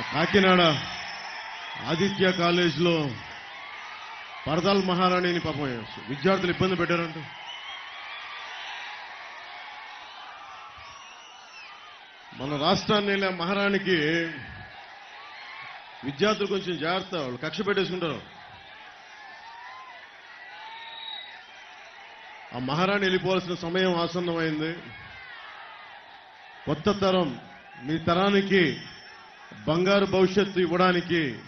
కాకినాడ ఆదిత్య కాలేజీలో పరదాల్ మహారాణిని పాపం విద్యార్థులు ఇబ్బంది పెట్టారంట. మన రాష్ట్రాన్ని మహారాణికి విద్యార్థులు కొంచెం జాగ్రత్త వాళ్ళు కక్ష పెట్టేసుకుంటారు. ఆ మహారాణి వెళ్ళిపోవాల్సిన సమయం ఆసన్నమైంది. కొత్త తరం మీ తరానికి బంగారు భవిష్యత్తు ఇవ్వడానికి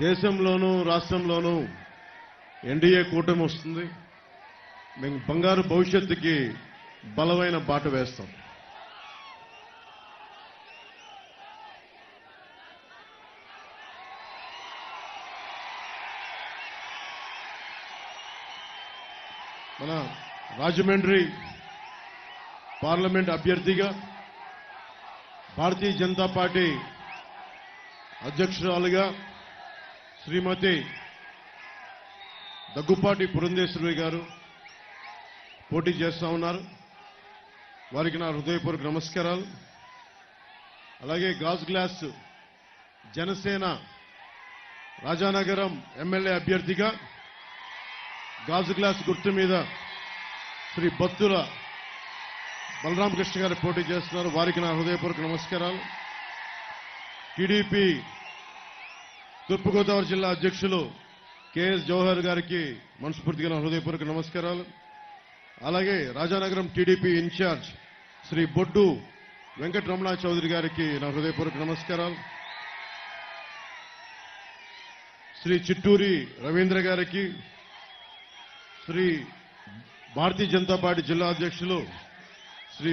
దేశంలోనూ రాష్ట్రంలోనూ ఎన్డీఏ కూటమి వస్తుంది. మేము బంగారు భవిష్యత్తుకి బలమైన బాట వేస్తాం. మన రాజమండ్రి పార్లమెంట్ అభ్యర్థిగా భారతీయ జనతా పార్టీ అధ్యక్షురాలుగా శ్రీమతి దగ్గుపాటి పురంధేశ్వరి గారు పోటీ చేస్తా ఉన్నారు. వారికి నా హృదయపూర్వక నమస్కారాలు. అలాగే గాజు గ్లాస్ జనసేన రాజానగరం ఎమ్మెల్యే అభ్యర్థిగా గాజు గ్లాస్ గుర్తు మీద శ్రీ బత్తుల బలరామకృష్ణ గారు పోటీ చేస్తున్నారు. వారికి నా హృదయపూర్వక నమస్కారాలు. టీడీపీ తూర్పుగోదావరి జిల్లా అధ్యక్షులు కెఎస్ జవహర్ గారికి మనస్ఫూర్తిగా నా హృదయపూర్వక నమస్కారాలు. అలాగే రాజానగరం టీడీపీ ఇన్ఛార్జ్ శ్రీ బొడ్డు వెంకటరమణ చౌదరి గారికి నా హృదయపూర్వక నమస్కారాలు. శ్రీ చిట్టూరి రవీంద్ర గారికి శ్రీ భారతీయ జనతా పార్టీ జిల్లా అధ్యక్షులు శ్రీ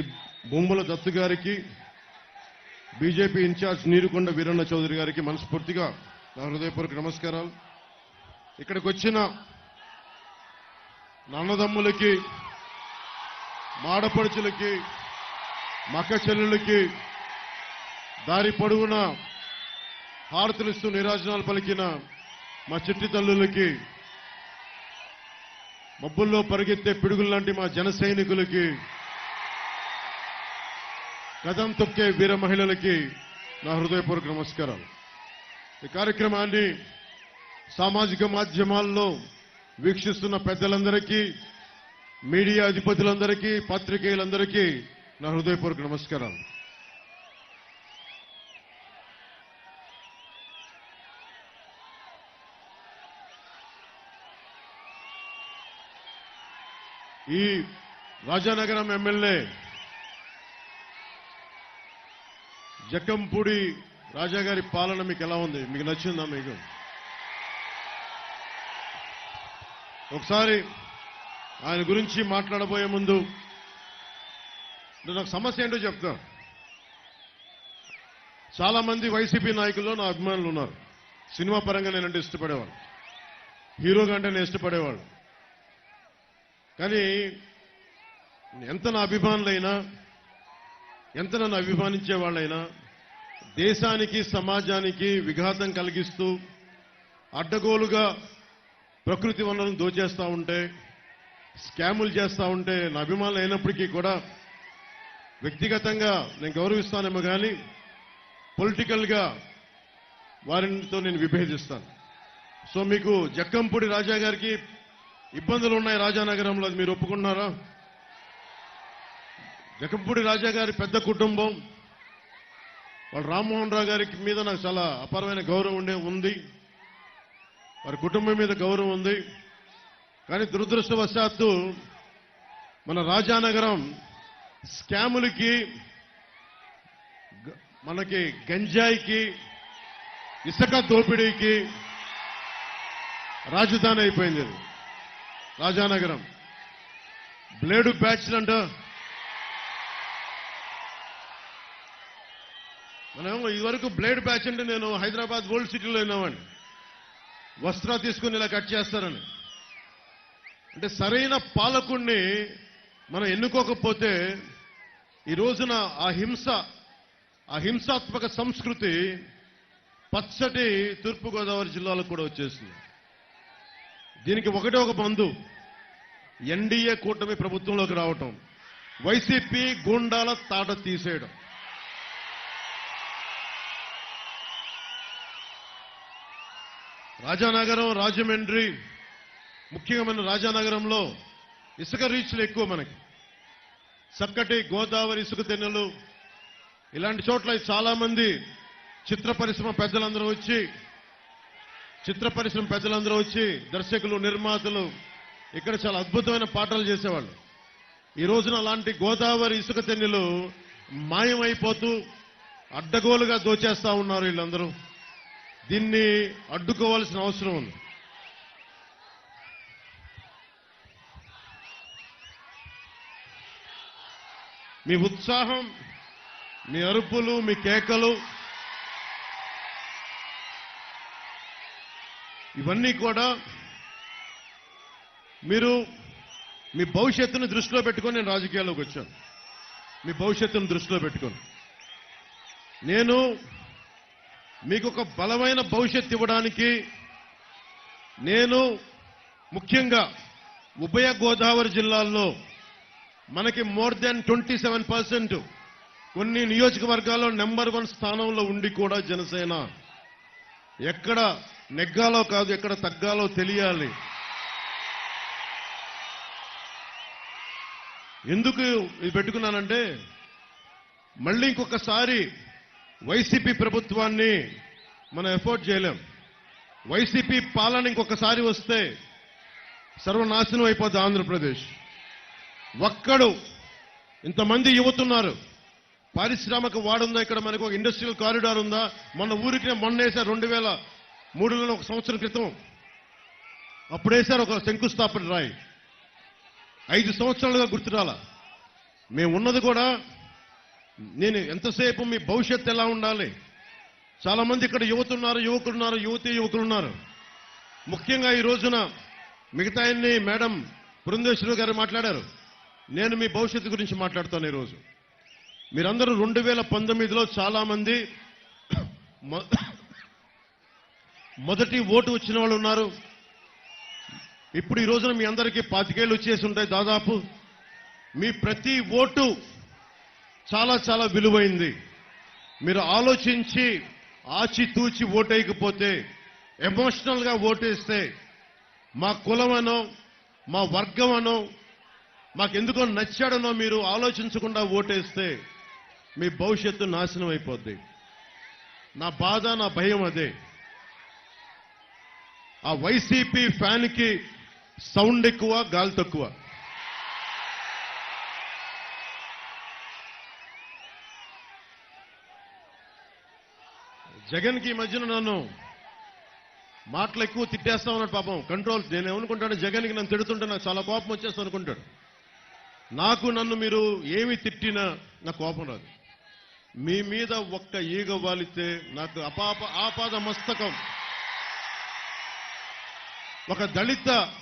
బొమ్మల దత్తు గారికి బీజేపీ ఇన్ఛార్జ్ నీరుకొండ వీరన్న చౌదరి గారికి మనస్ఫూర్తిగా నా హృదయపూర్వక నమస్కారాలు. ఇక్కడికి వచ్చిన నాన్నదమ్ములకి మాడపడుచులకి మక్క చెల్లెళ్ళకి దారి పొడుగున హారతులిస్తూ నిరాజనాలు పలికిన మా చిట్టి తల్లులకి మబ్బుల్లో పరిగెత్తే పిడుగుల్లాంటి మా జన సైనికులకి కదం తొక్కే వీర మహిళలకి నా హృదయపూర్వక నమస్కారాలు. ఈ కార్యక్రమాన్ని సామాజిక మాధ్యమాల్లో వీక్షిస్తున్న పెద్దలందరికీ మీడియా అధిపతులందరికీ పాత్రికేయులందరికీ నా హృదయపూర్వక నమస్కారాలు. ఈ రాజానగరం ఎమ్మెల్యే జక్కంపూడి రాజా గారి పాలన మీకు ఎలా ఉంది? మీకు నచ్చిందా మీకు? ఒకసారి ఆయన గురించి మాట్లాడబోయే ముందు నాకు సమస్య ఏంటో చెప్తా. చాలా మంది వైసీపీ నాయకుల్లో నా అభిమానులు ఉన్నారు. సినిమా పరంగా నేనంటే ఇష్టపడేవాళ్ళు. హీరోగా అంటే నేను ఇష్టపడేవాళ్ళు. కానీ ఎంత నా అభిమానులైనా ఎంత నన్ను అభిమానించే వాళ్ళైనా దేశానికి సమాజానికి విఘాతం కలిగిస్తూ అడ్డగోలుగా ప్రకృతి వనరులను దోచేస్తూ ఉంటే స్కాములు చేస్తూ ఉంటే నా అభిమానులు అయినప్పటికీ కూడా వ్యక్తిగతంగా నేను గౌరవిస్తానేమో కానీ పొలిటికల్గా వారితో నేను విభేదిస్తాను. సో మీకు జక్కంపూడి రాజా గారికి ఇబ్బందులు ఉన్నాయి రాజానగరంలో అది మీరు ఒప్పుకున్నారా? జగంపూడి రాజా గారి పెద్ద కుటుంబం. వాళ్ళు రామ్మోహన్ రావు గారి మీద నాకు చాలా అపారమైన గౌరవం ఉండే ఉంది. వారి కుటుంబం మీద గౌరవం ఉంది. కానీ దురదృష్టవశాత్తు మన రాజానగరం స్కాములకి మనకి గంజాయికి ఇసుక దోపిడీకి రాజధాని అయిపోయింది రాజానగరం. బ్లేడు బ్యాచ్లు అంటే మనం ఇదివరకు బ్లేడ్ బ్యాచ్ అంటే నేను హైదరాబాద్ గోల్డ్ సిటీలో విన్నామండి వస్త్ర తీసుకుని ఇలా కట్ చేస్తారని. అంటే సరైన పాలకుణ్ణి మనం ఎన్నుకోకపోతే ఈ రోజున ఆ హింస ఆ హింసాత్మక సంస్కృతి పచ్చటి తూర్పుగోదావరి జిల్లాలో కూడా వచ్చేసింది. దీనికి ఒకటే ఒక మందు ఎన్డీఏ కూటమి ప్రభుత్వంలోకి రావటం. వైసీపీ గూండాల తాట తీసేయడం. రాజానగరం రాజమండ్రి ముఖ్యంగా మన రాజానగరంలో ఇసుక రీచ్లు ఎక్కువ మనకి. చక్కటి గోదావరి ఇసుక తెన్నెలు ఇలాంటి చోట్ల చాలామంది చిత్ర పరిశ్రమ పెద్దలందరూ వచ్చి చిత్ర పరిశ్రమ పెద్దలందరూ వచ్చి దర్శకులు నిర్మాతలు ఇక్కడ చాలా అద్భుతమైన పాటలు చేసేవాళ్ళు. ఈ రోజున అలాంటి గోదావరి ఇసుక తెన్నెలు మాయమైపోతూ అడ్డగోలుగా దోచేస్తా ఉన్నారు వీళ్ళందరూ. దీన్ని అడ్డుకోవాల్సిన అవసరం ఉంది. మీ ఉత్సాహం మీ అరుపులు మీ కేకలు ఇవన్నీ కూడా మీరు మీ భవిష్యత్తును దృష్టిలో పెట్టుకొని నేను రాజకీయాల్లోకి వచ్చాను. మీ భవిష్యత్తును దృష్టిలో పెట్టుకొని. నేను మీకు ఒక బలమైన భవిష్యత్తు ఇవ్వడానికి నేను ముఖ్యంగా ఉభయ గోదావరి జిల్లాల్లో మనకి more than twenty seven percent కొన్ని నియోజకవర్గాల్లో నెంబర్ వన్ స్థానంలో ఉండి కూడా జనసేన ఎక్కడ నెగ్గాలో కాదు ఎక్కడ తగ్గాలో తెలియాలి. ఎందుకు ఇది పెట్టుకున్నానంటే మళ్ళీ ఇంకొకసారి వైసీపీ ప్రభుత్వాన్ని మనం ఎఫోర్డ్ చేయలేం. వైసీపీ పాలన ఇంకొకసారి వస్తే సర్వనాశనం అయిపోద్ది ఆంధ్రప్రదేశ్. ఒక్కడు ఇంతమంది యువతున్నారు. పారిశ్రామిక వాడుందా ఇక్కడ మనకు? ఒక ఇండస్ట్రియల్ కారిడార్ ఉందా? మన ఊరికి మొన్న వేశారు రెండు వేల మూడులో ఒక సంవత్సరం క్రితం అప్పుడు వేశారు ఒక శంకుస్థాపన రాయి. ఐదు సంవత్సరాలుగా గుర్తురాల. మేము ఉన్నది కూడా నేను ఎంతసేపు మీ భవిష్యత్తు ఎలా ఉండాలి? చాలా మంది ఇక్కడ యువతున్నారు యువకులున్నారు యువతి యువకులున్నారు. ముఖ్యంగా ఈ రోజున మిగతా అన్ని మేడం బృందేశ్వరి గారు మాట్లాడారు. నేను మీ భవిష్యత్తు గురించి మాట్లాడుతాను ఈరోజు. మీరందరూ రెండు వేల పంతొమ్మిదిలో చాలామంది మొదటి ఓటు వచ్చిన వాళ్ళు ఉన్నారు. ఇప్పుడు ఈ రోజున మీ అందరికీ పాతికేళ్ళు వచ్చేసి ఉంటాయి దాదాపు. మీ ప్రతి ఓటు చాలా చాలా విలువైంది. మీరు ఆలోచించి ఆచితూచి ఓటేయకపోతే ఎమోషనల్గా ఓటేస్తే మా కులమనో మా వర్గమనో మాకెందుకో నచ్చాడనో మీరు ఆలోచించకుండా ఓటేస్తే మీ భవిష్యత్తు నాశనం అయిపోద్ది. నా బాధ నా భయం అదే. ఆ వైసీపీ ఫ్యాన్కి సౌండ్ ఎక్కువ గాలి తక్కువ. జగన్కి ఈ మధ్యన నన్ను మాటలు ఎక్కువ తిట్టేస్తా ఉన్నాడు పాపం. కంట్రోల్ నేను ఏమనుకుంటాను జగన్కి నన్ను తిడుతుంటే నాకు చాలా కోపం వచ్చేస్తా అనుకుంటాడు. నాకు నన్ను మీరు ఏమి తిట్టినా నాకు కోపం రాదు. మీ మీద ఒక్క ఈగ వాలితే నాకు అపాప ఆపాద మస్తకం. ఒక దళిత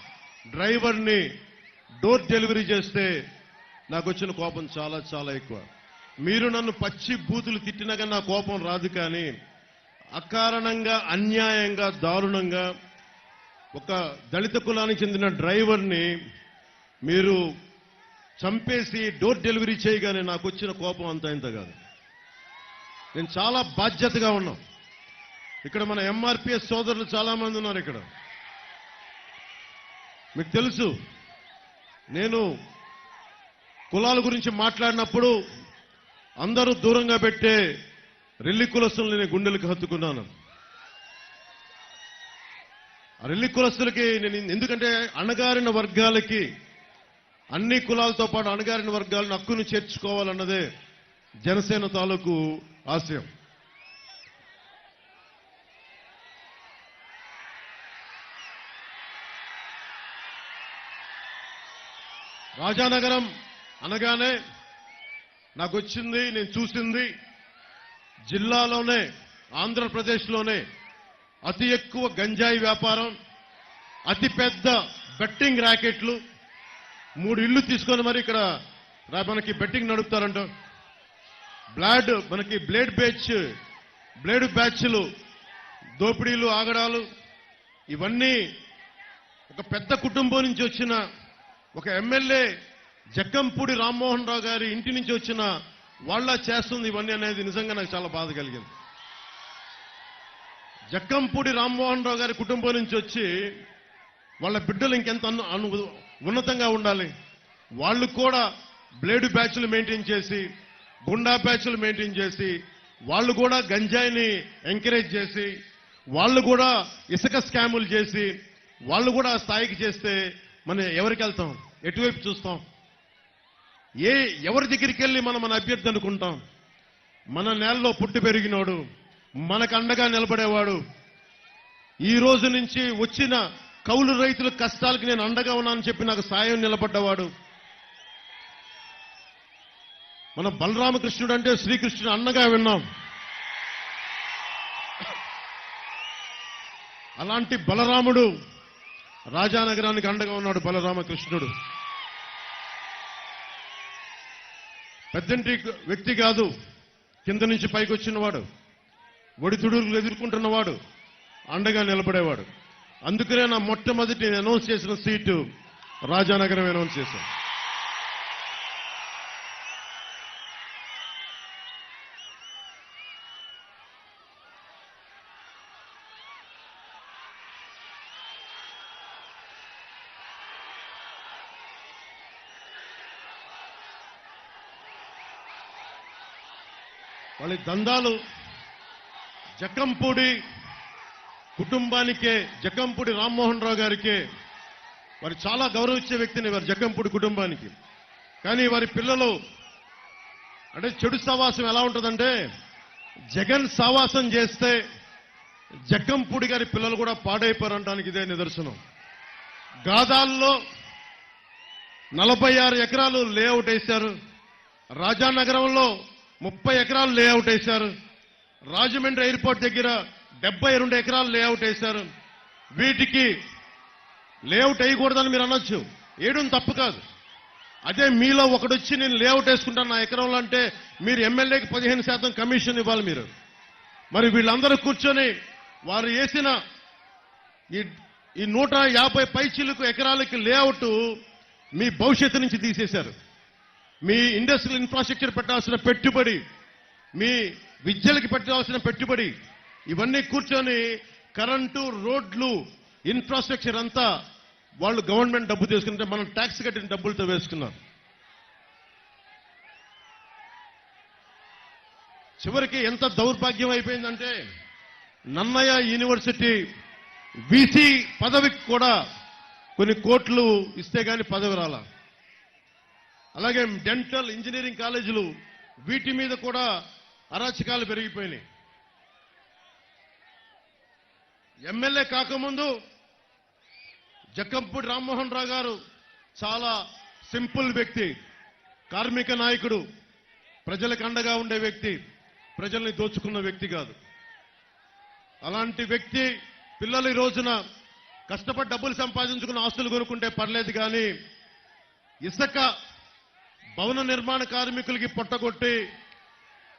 డ్రైవర్ని డోర్ డెలివరీ చేస్తే నాకు వచ్చిన కోపం చాలా చాలా ఎక్కువ. మీరు నన్ను పచ్చి బూతులు తిట్టినా కానీ నా కోపం రాదు కానీ అకారణంగా అన్యాయంగా దారుణంగా ఒక దళిత కులానికి చెందిన డ్రైవర్ని మీరు చంపేసి డోర్ డెలివరీ చేయగానే నాకు వచ్చిన కోపం అంత ఇంత కాదు. నేను చాలా బాధ్యతగా ఉన్నాం. ఇక్కడ మన ఎంఆర్పిఎస్ సోదరులు చాలామంది ఉన్నారు ఇక్కడ. మీకు తెలుసు నేను కులాల గురించి మాట్లాడినప్పుడు అందరూ దూరంగా పెట్టే రెల్లి కులస్తులు నేను గుండెలకు హత్తుకున్నాను. ఆ రెల్లి కులస్తులకి నేను ఎందుకంటే అణగారిన వర్గాలకి అన్ని కులాలతో పాటు అణగారిన వర్గాలను హక్కును చేర్చుకోవాలన్నదే జనసేన తాలూకు ఆశయం. రాజానగరం అనగానే నాకు వచ్చింది నేను చూసింది జిల్లాలోనే ఆంధ్రప్రదేశ్లోనే అతి ఎక్కువ గంజాయి వ్యాపారం అతిపెద్ద బెట్టింగ్ ర్యాకెట్లు మూడు ఇల్లు తీసుకొని మరి ఇక్కడ మనకి బెట్టింగ్ నడుపుతారంట. బ్లాడ్ మనకి బ్లేడ్ బ్యాచ్ బ్లేడ్ బ్యాచ్లు దోపిడీలు ఆగడాలు ఇవన్నీ ఒక పెద్ద కుటుంబం నుంచి వచ్చిన ఒక ఎమ్మెల్యే జక్కంపూడి రామ్మోహన్ రావు గారి ఇంటి నుంచి వచ్చిన వాళ్ళ చేస్తుంది ఇవన్నీ అనేది నిజంగా నాకు చాలా బాధ కలిగింది. జక్కంపూడి రామ్మోహన్ రావు గారి కుటుంబం నుంచి వచ్చి వాళ్ళ బిడ్డలు ఇంకెంత అను- ఉన్నతంగా ఉండాలి. వాళ్ళు కూడా బ్లేడ్ బ్యాచ్లు మెయింటైన్ చేసి గుండా బ్యాచ్లు మెయింటైన్ చేసి వాళ్ళు కూడా గంజాయిని ఎంకరేజ్ చేసి వాళ్ళు కూడా ఇసుక స్కాములు చేసి వాళ్ళు కూడా స్థాయికి చేస్తే మనం ఎవరికి వెళ్తాం? ఎటువైపు చూస్తాం? ఏ ఎవరి దగ్గరికి వెళ్ళి మనం మన అభ్యర్థి అనుకుంటాం? మన నేలలో పుట్టి పెరిగినోడు మనకు అండగా నిలబడేవాడు. ఈ రోజు నుంచి వచ్చిన కౌలు రైతుల కష్టాలకు నేను అండగా ఉన్నానని చెప్పి నాకు సాయం నిలబడ్డవాడు. మన బలరామకృష్ణుడు అంటే శ్రీకృష్ణుడు అన్నగా విన్నాం. అలాంటి బలరాముడు రాజానగరానికి అండగా ఉన్నాడు బలరామకృష్ణుడు. పెద్దంటి వ్యక్తి కాదు. కింద నుంచి పైకి వచ్చినవాడు. ఒడిదుడుకులు ఎదుర్కొంటున్నవాడు. అండగా నిలబడేవాడు. అందుకనే నా మొట్టమొదటి నేను అనౌన్స్ చేసిన సీటు రాజానగరం అనౌన్స్ చేశాను. వాళ్ళ దందాలు జక్కంపూడి కుటుంబానికే జగ్గంపూడి రామ్మోహన్ రావు గారికే వారు చాలా గౌరవించే వ్యక్తిని వారి జగ్గంపూడి కుటుంబానికి. కానీ వారి పిల్లలు అంటే చెడు సావాసం ఎలా ఉంటుందంటే జగన్ సావాసం చేస్తే జగ్గంపూడి గారి పిల్లలు కూడా పాడైపోరంటానికి ఇదే నిదర్శనం. గాదాల్లో నలభై ఆరు ఎకరాలు లేఅవుట్ వేశారు. రాజానగరంలో ముప్పై ఎకరాలు లేఅవుట్ వేశారు. రాజమండ్రి ఎయిర్పోర్ట్ దగ్గర డెబ్బై రెండు ఎకరాలు లేఅవుట్ వేశారు. వీటికి లేఅవుట్ వేయకూడదని మీరు అనొచ్చు. వేయడం తప్పు కాదు. అదే మీలో ఒకడొచ్చి నేను లేఅవుట్ వేసుకుంటాను నా ఎకరంలో అంటే మీరు ఎమ్మెల్యేకి పదిహేను శాతం కమిషన్ ఇవ్వాలి మీరు. మరి వీళ్ళందరూ కూర్చొని వారు వేసిన ఈ ఈ నూట యాభై పైచీలకు ఎకరాలకి లేఅవుట్ మీ భవిష్యత్తు నుంచి తీసేశారు. మీ ఇండస్ట్రియల్ ఇన్ఫ్రాస్ట్రక్చర్ పెట్టాల్సిన పెట్టుబడి మీ విద్యలకి పెట్టాల్సిన పెట్టుబడి ఇవన్నీ కూర్చొని కరెంటు రోడ్లు ఇన్ఫ్రాస్ట్రక్చర్ అంతా వాళ్ళు గవర్నమెంట్ డబ్బు తీసుకుంటే మనం ట్యాక్స్ కట్టిన డబ్బులతో వేసుకున్నారు. చివరికి ఎంత దౌర్భాగ్యం అయిపోయిందంటే నన్నయ్య యూనివర్సిటీ వీసీ పదవికి కూడా కొన్ని కోట్లు ఇస్తే కానీ పదవి రాలా. అలాగే డెంటల్ ఇంజనీరింగ్ కాలేజీలు వీటి మీద కూడా అరాచకాలు పెరిగిపోయినాయి. ఎమ్మెల్యే కాకముందు జక్కంపూడి రామ్మోహన్ రావు గారు చాలా సింపుల్ వ్యక్తి కార్మిక నాయకుడు ప్రజలకు అండగా ఉండే వ్యక్తి ప్రజల్ని దోచుకున్న వ్యక్తి కాదు. అలాంటి వ్యక్తి పిల్లలు ఈ రోజున కష్టపడి డబ్బులు సంపాదించుకున్న ఆస్తులు కొనుక్కుంటే పర్లేదు కానీ ఇసుక భవన నిర్మాణ కార్మికులకి పొట్టగొట్టి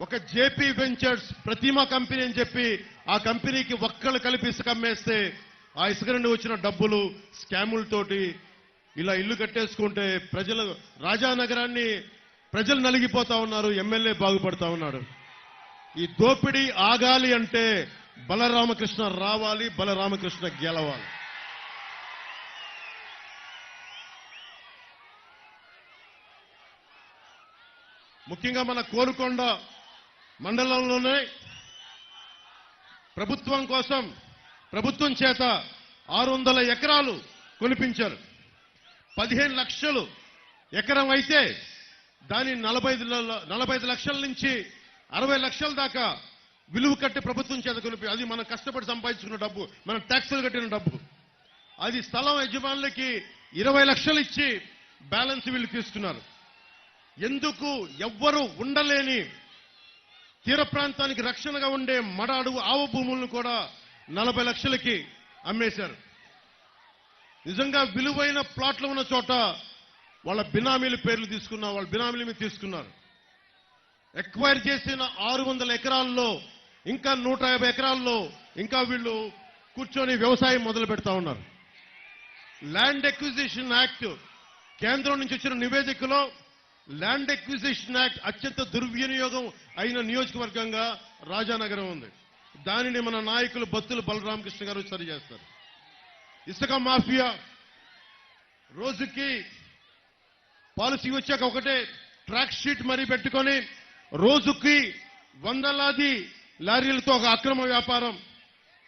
ఒక జేపీ వెంచర్స్ ప్రతిమా కంపెనీ అని చెప్పి ఆ కంపెనీకి ఒక్కళ్ళు కలిపి ఇసుక అమ్మేస్తే ఆ ఇసుక నుండి వచ్చిన డబ్బులు స్కాములతోటి ఇలా ఇల్లు కట్టేసుకుంటే ప్రజలు రాజానగరాన్ని ప్రజలు నలిగిపోతా ఉన్నారు ఎమ్మెల్యే బాగుపడతా ఉన్నాడు. ఈ దోపిడీ ఆగాలి అంటే బలరామకృష్ణ రావాలి బలరామకృష్ణ గెలవాలి. ముఖ్యంగా మన కోరుకొండ మండలంలోనే ప్రభుత్వం కోసం ప్రభుత్వం చేత ఆరు వందల ఎకరాలు కొనిపించారు. పదిహేను లక్షలు ఎకరం అయితే దాని నలభై నలభై ఐదు లక్షల నుంచి అరవై లక్షల దాకా విలువ కట్టి ప్రభుత్వం చేత కొనిపి అది మనం కష్టపడి సంపాదించుకున్న డబ్బు మనం ట్యాక్సులు కట్టిన డబ్బు. అది స్థలం యజమానులకి ఇరవై లక్షలు ఇచ్చి బ్యాలెన్స్ వీళ్ళు తీసుకున్నారు. ఎందుకు ఎవ్వరు ఉండలేని తీర ప్రాంతానికి రక్షణగా ఉండే మడ అడుగు ఆవ భూములను కూడా నలభై లక్షలకి అమ్మేశారు. నిజంగా విలువైన ప్లాట్లు ఉన్న చోట వాళ్ళ బినామీల పేర్లు తీసుకున్నారు వాళ్ళ బినామీల మీద తీసుకున్నారు. ఎక్వైర్ చేసిన ఆరు వందల ఎకరాల్లో ఇంకా నూట యాభై ఎకరాల్లో ఇంకా వీళ్ళు కూర్చొని వ్యవసాయం మొదలు పెడతా ఉన్నారు. ల్యాండ్ ఎక్విజిషన్ యాక్ట్ కేంద్రం నుంచి వచ్చిన నివేదికలో ల్యాండ్ ఎక్విజిషన్ యాక్ట్ అత్యంత దుర్వినియోగం అయిన నియోజకవర్గంగా రాజానగరం ఉంది. దానిని మన నాయకులు బత్తులు బలరామకృష్ణ గారు సరి చేస్తారు. ఇసుక మాఫియా రోజుకి పాలసీ వచ్చాక ఒకటే ట్రాక్ షీట్ మరీ పెట్టుకొని రోజుకి వందలాది లారీలతో ఒక అక్రమ వ్యాపారం.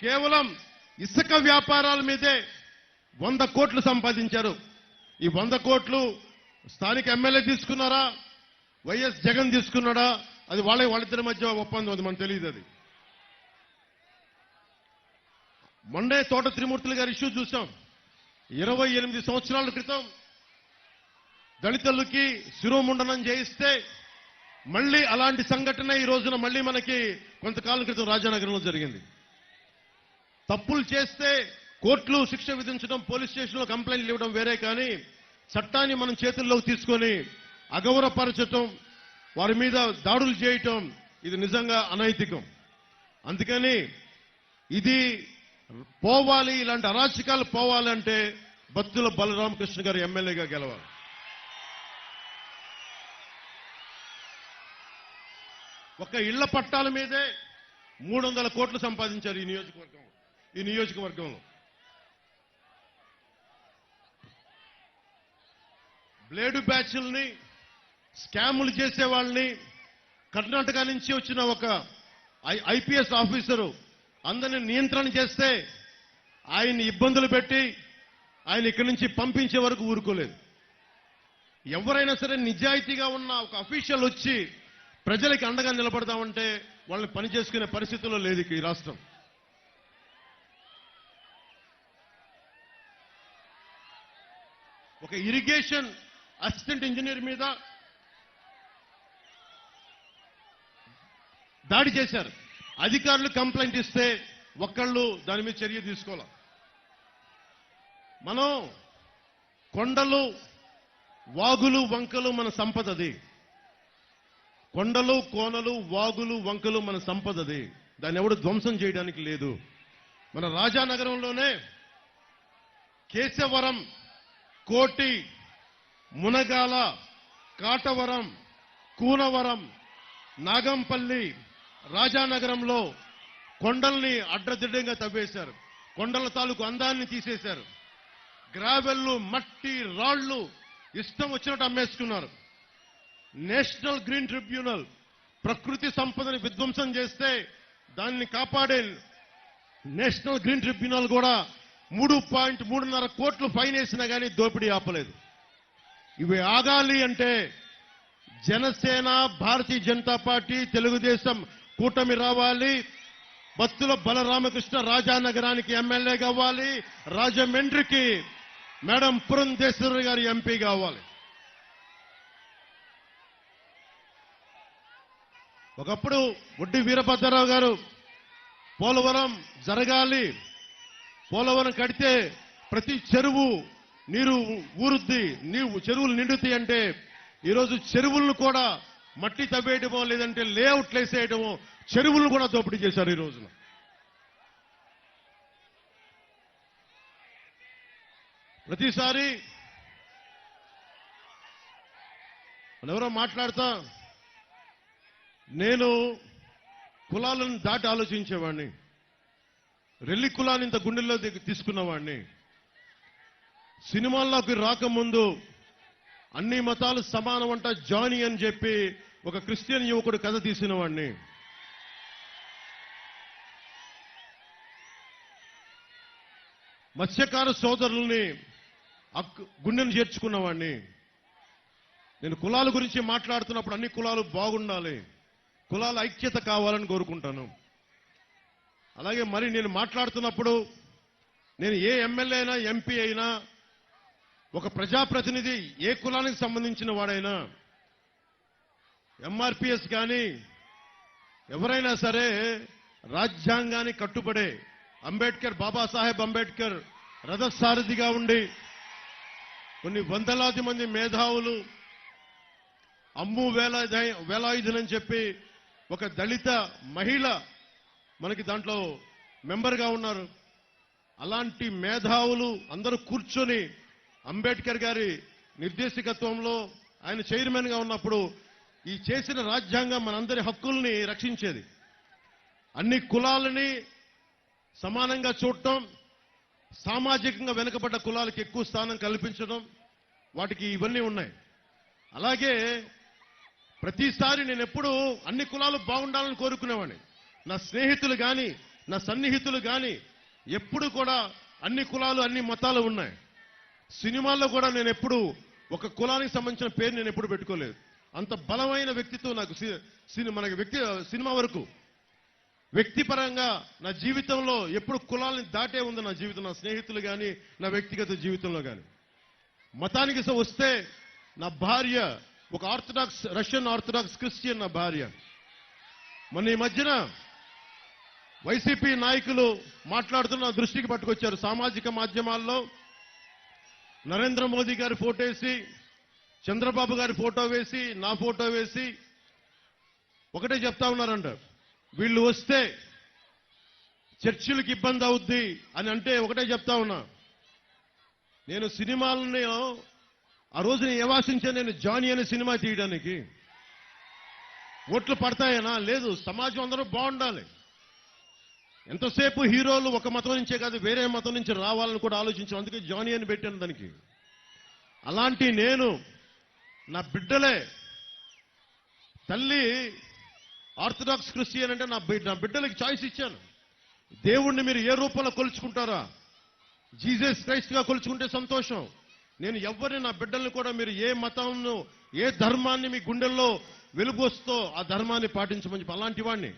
కేవలం ఇసుక వ్యాపారాల మీదే వంద కోట్లు సంపాదించారు. ఈ వంద కోట్లు స్థానిక ఎమ్మెల్యే తీసుకున్నారా? వైఎస్ జగన్ తీసుకున్నాడా? అది వాళ్ళ వాళ్ళిద్దరి మధ్య ఒప్పందం అది మనకు తెలియదు అది. మొన్నే తోట త్రిమూర్తులు గారి ఇష్యూ చూసాం. ఇరవై ఎనిమిది సంవత్సరాల క్రితం దళితులకి శిరోముండనం చేయిస్తే మళ్ళీ అలాంటి సంఘటన ఈ రోజున మళ్ళీ మనకి కొంతకాలం క్రితం రాజానగరంలో జరిగింది. తప్పులు చేస్తే కోర్టులు శిక్ష విధించడం పోలీస్ స్టేషన్లో కంప్లైంట్లు ఇవ్వడం వేరే కానీ చట్టాన్ని మనం చేతుల్లోకి తీసుకొని అగౌరవపరచటం వారి మీద దాడులు చేయటం ఇది నిజంగా అనైతికం. అందుకని ఇది పోవాలి ఇలాంటి అరాచకాలు పోవాలంటే బత్తుల బలరామకృష్ణ గారు ఎమ్మెల్యేగా గెలవాలి. ఒక ఇళ్ళ పట్టాల మీదే మూడు వందల కోట్లు సంపాదించారు ఈ నియోజకవర్గం ఈ నియోజకవర్గంలో. బ్లేడు బ్యాచ్ల్ని స్కాములు చేసే వాళ్ళని కర్ణాటక నుంచి వచ్చిన ఒక ఐ- ఐపీఎస్ ఆఫీసరు అందరిని నియంత్రణ చేస్తే ఆయన్ని ఇబ్బందులు పెట్టి ఆయన ఇక్కడి నుంచి పంపించే వరకు ఊరుకోలేదు. ఎవరైనా సరే నిజాయితీగా ఉన్న ఒక అఫీషియల్ వచ్చి ప్రజలకి అండగా నిలబడదామంటే వాళ్ళని పని చేసుకునే పరిస్థితుల్లో లేదు ఈ రాష్ట్రం. ఒక ఇరిగేషన్ అసిస్టెంట్ ఇంజనీర్ మీద దాడి చేశారు. అధికారులు కంప్లైంట్ ఇస్తే ఒక్కళ్ళు దాని మీద చర్య తీసుకోవాలి? మనం కొండలు వాగులు వంకలు మన సంపదది కొండలు కోనలు వాగులు వంకలు మన సంపదది దాన్ని ఎవడు ధ్వంసం చేయడానికి లేదు. మన రాజానగరంలోనే కేశవరం కోటి మునగాల కాటవరం కూనవరం నాగంపల్లి రాజానగరంలో కొండల్ని అడ్డదిడ్డంగా తవ్వేశారు. కొండల తాలూకు అందాన్ని తీసేశారు. గ్రావెల్లు మట్టి రాళ్ళు ఇష్టం వచ్చినట్టు అమ్మేసుకున్నారు. నేషనల్ గ్రీన్ ట్రిబ్యునల్ ప్రకృతి సంపదని విధ్వంసం చేస్తే దాన్ని కాపాడే నేషనల్ గ్రీన్ ట్రిబ్యునల్ కూడా మూడు పాయింట్ మూడున్నర కోట్లు ఫైన్ వేసినా కానీ దోపిడీ ఆపలేదు. ఇవి ఆగాలి అంటే జనసేన భారతీయ జనతా పార్టీ తెలుగుదేశం కూటమి రావాలి. బత్తుల బలరామకృష్ణ రాజానగరానికి ఎమ్మెల్యే కావాలి రాజమండ్రికి మేడం పురంధేశ్వరి గారి ఎంపీ కావాలి ఒకప్పుడు ఒడ్డి వీరభద్రరావు గారు పోలవరం జరగాలి. పోలవరం కడితే ప్రతి చెరువు నీరు ఊరుద్ది నీరు చెరువులు నిండుతాయి అంటే ఈరోజు చెరువులను కూడా మట్టి తవ్వేయటమో లేదంటే లేఅవుట్లు వేసేయటమో చెరువులను కూడా దోపిడీ చేశారు ఈ రోజున. ప్రతిసారి ఎవరో మాట్లాడతా నేను కులాలను దాటి ఆలోచించేవాడిని. రెల్లి కులాన్ని ఇంత గుండెల్లో తీసుకున్నవాడిని. సినిమాల్లోకి రాకముందు అన్ని మతాలు సమానం అంట జానీ అని చెప్పి ఒక క్రిస్టియన్ యువకుడు కథ తీసిన వాడిని మత్స్యకార సోదరుల్ని గుండెను చేర్చుకున్నవాడిని నేను కులాల గురించి మాట్లాడుతున్నప్పుడు అన్ని కులాలు బాగుండాలి కులాల ఐక్యత కావాలని కోరుకుంటాను. అలాగే మరి నేను మాట్లాడుతున్నప్పుడు నేను ఏ ఎమ్మెల్యే అయినా ఎంపీ అయినా ఒక ప్రజాప్రతినిధి ఏ కులానికి సంబంధించిన వాడైనా ఎంఆర్పిఎస్ కానీ ఎవరైనా సరే రాజ్యాంగానికి కట్టుబడే అంబేద్కర్ బాబాసాహెబ్ అంబేద్కర్ రథసారథిగా ఉండి కొన్ని వందలాది మంది మేధావులు అమ్ము వేల వేలాయుధులని చెప్పి ఒక దళిత మహిళ మనకి దాంట్లో మెంబర్గా ఉన్నారు. అలాంటి మేధావులు అందరూ కూర్చొని అంబేద్కర్ గారి నిర్దేశకత్వంలో ఆయన చైర్మన్గా ఉన్నప్పుడు ఈ చేసిన రాజ్యాంగం మనందరి హక్కుల్ని రక్షించేది. అన్ని కులాలని సమానంగా చూడటం సామాజికంగా వెనుకబడ్డ కులాలకు ఎక్కువ స్థానం కల్పించడం వాటికి ఇవన్నీ ఉన్నాయి. అలాగే ప్రతిసారి నేను ఎప్పుడూ అన్ని కులాలు బాగుండాలని కోరుకునేవాడిని. నా స్నేహితులు కానీ నా సన్నిహితులు కానీ ఎప్పుడు కూడా అన్ని కులాలు అన్ని మతాలు ఉన్నాయి. సినిమాల్లో కూడా నేను ఎప్పుడు ఒక కులానికి సంబంధించిన పేరు నేను ఎప్పుడు పెట్టుకోలేదు. అంత బలమైన వ్యక్తిత్వం నాకు సి- మనకి వ్యక్తి సినిమా వరకు. వ్యక్తిపరంగా నా జీవితంలో ఎప్పుడు కులాలని దాటే ఉంది నా జీవితం. నా స్నేహితులు కానీ నా వ్యక్తిగత జీవితంలో కానీ మతానికి స- వస్తే నా భార్య ఒక ఆర్థడాక్స్ రష్యన్ ఆర్థడాక్స్ క్రిస్టియన్ నా భార్య. మొన్న ఈ మధ్యన వైసీపీ నాయకులు మాట్లాడుతున్న నా దృష్టికి పట్టుకొచ్చారు. సామాజిక మాధ్యమాల్లో నరేంద్ర మోదీ గారి ఫోటో వేసి చంద్రబాబు గారి ఫోటో వేసి నా ఫోటో వేసి ఒకటే చెప్తా ఉన్నారంట. వీళ్ళు వస్తే చర్చిలకు ఇబ్బంది అవుద్ది అని అంటే ఒకటే చెప్తా ఉన్నా. నేను సినిమాలని ఆ రోజు నేను ఏవాసించా నేను జానీ అనే సినిమా తీయడానికి. ఓట్లు పడతాయనా? లేదు. సమాజం అందరూ బాగుండాలి. ఎంతసేపు హీరోలు ఒక మతం నుంచే కాదు వేరే మతం నుంచి రావాలని కూడా ఆలోచించాం. అందుకే జానీ అని పెట్టాను దానికి. అలాంటి నేను నా బిడ్డలే తల్లి ఆర్థడాక్స్ క్రిస్టియన్ అంటే నా బిడ్డ నా బిడ్డలకి చాయిస్ ఇచ్చాను. దేవుణ్ణి మీరు ఏ రూపంలో కొలుచుకుంటారా? జీసస్ క్రైస్ట్గా కొలుచుకుంటే సంతోషం. నేను ఎవరిని నా బిడ్డల్ని కూడా మీరు ఏ మతంను ఏ ధర్మాన్ని మీ గుండెల్లో వెలుగొస్తో ఆ ధర్మాన్ని పాటించమని చెప్పి అలాంటి వాడిని